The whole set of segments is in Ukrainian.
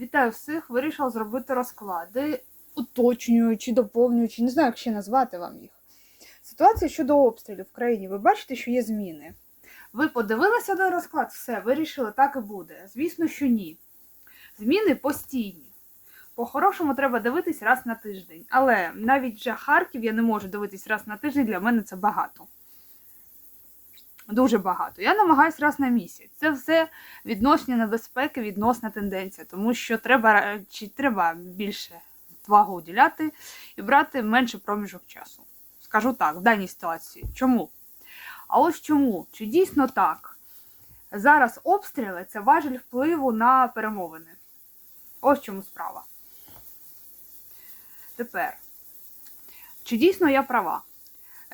Вітаю всіх! Вирішила зробити розклади, уточнюючи, доповнюючи, не знаю, як ще назвати вам їх. Ситуація щодо обстрілів в країні. Ви бачите, що є зміни. Ви подивилися на розклад, все, вирішили, так і буде. Звісно, що ні. Зміни постійні. По-хорошому треба дивитись раз на тиждень. Але навіть вже Харків я не можу дивитись раз на тиждень, для мене це багато. Дуже багато. Я намагаюся раз на місяць. Це все відносні небезпеки, відносна тенденція, тому що треба е, чи треба більше увагу уділяти і брати менше проміжок часу. Скажу так, в даній ситуації. Чому? А ось чому? Чи дійсно так? Зараз обстріли це важіль впливу на перемовини. Ось чому справа. Тепер. Чи дійсно я права?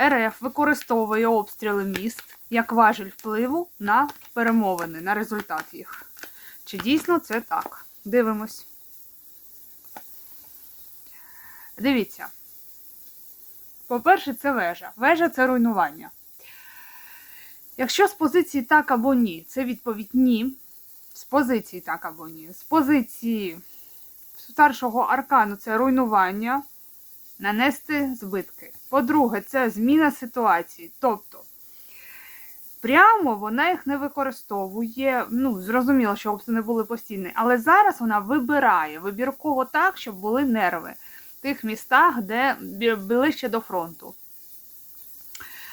РФ використовує обстріли міст як важіль впливу на перемовини, на результат їх. Чи дійсно це так? Дивимось. Дивіться. По-перше, це вежа. Вежа це руйнування. Якщо з позиції так або ні, це відповідь ні. З позиції так або ні. З позиції старшого аркану це руйнування, нанести збитки. По-друге, це зміна ситуації. Тобто, прямо вона їх не використовує. Ну, зрозуміло, що обстріли були постійні, але зараз вона вибирає вибірково так, щоб були нерви в тих містах, де ближче до фронту.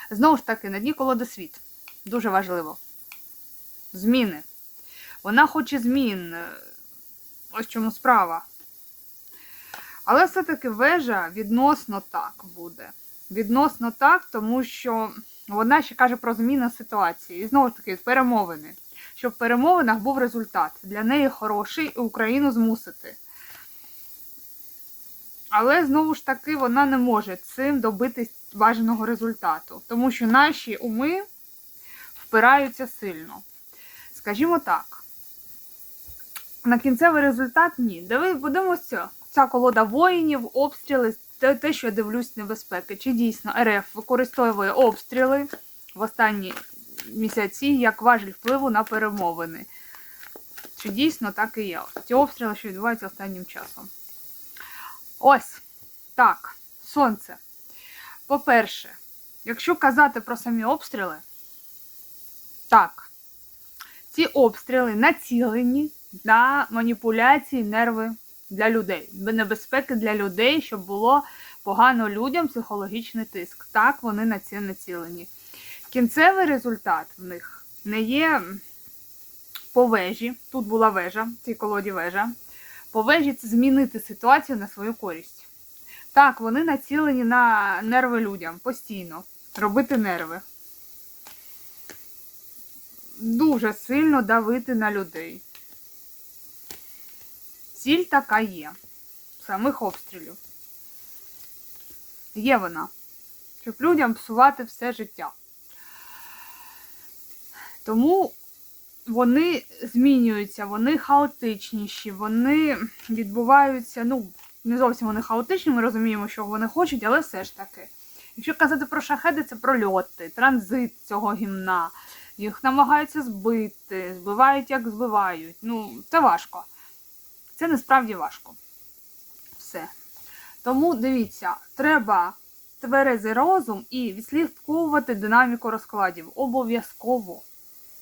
Знову ж таки, на дні колоди світ. Дуже важливо. Зміни. Вона хоче змін. Ось чому справа. Але все-таки вежа відносно так буде. Відносно так, тому що вона ще каже про зміну ситуації. І знову ж таки, перемовини. Щоб в перемовинах був результат. Для неї хороший і Україну змусити. Але знову ж таки вона не може цим добитись бажаного результату. Тому що наші уми впираються сильно. Скажімо так. На кінцевий результат ні. Диви, подивимося, ця колода воїнів, обстріли, те, те, що я дивлюсь небезпеки. Чи дійсно РФ використовує обстріли в останні місяці як важіль впливу на перемовини? Чи дійсно так і є? Ці обстріли, що відбуваються останнім часом. Ось так, сонце. По-перше, якщо казати про самі обстріли, так, ці обстріли націлені на маніпуляції нерви для людей, небезпеки для людей, щоб було погано людям психологічний тиск. Так, вони на це націлені. Кінцевий результат в них не є по вежі. Тут була вежа, в цій колоді вежа. По вежі це змінити ситуацію на свою користь. Так, вони націлені на нерви людям постійно. Робити нерви. Дуже сильно давити на людей. Ціль така є. Самих обстрілів. Є вона. Щоб людям псувати все життя. Тому вони змінюються, вони хаотичніші, вони відбуваються, ну, не зовсім вони хаотичні, ми розуміємо, що вони хочуть, але все ж таки. Якщо казати про шахеди, це прольоти, транзит цього гімна. Їх намагаються збити, збивають, як збивають. Ну, це важко. Це насправді важко. Все. Тому дивіться, треба тверезий розум і відслідковувати динаміку розкладів. Обов'язково.